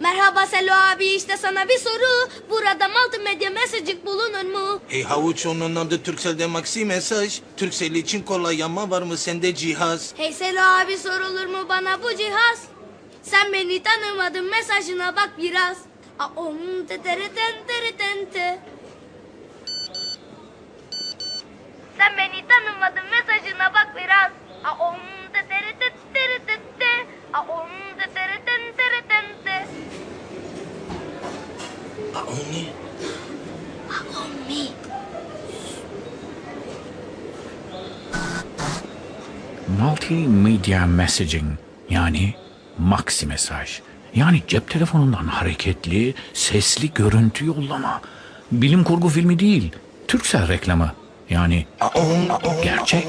Merhaba Selo abi işte sana bir soru. Burada multimedya mesajcık bulunur mu? Hey havuç onun adı Turkcell'de Maxi mesaj. Turkcell için kolay ama var mı sende cihaz? Hey Selo abi sorulur mu bana bu cihaz? Sen beni tanımadın mesajına bak biraz. Aom tetereten tereten te. Sen beni tanımadın mesajına bak biraz. Aom tetereten tereten te. Aom tetereten tereten te. Aa, o ne? Aom mi? Multimedia messaging yani maxi mesaj. Yani cep telefonundan hareketli, sesli görüntü yollama. Bilim kurgu filmi değil, Türksel reklamı. Yani gerçek.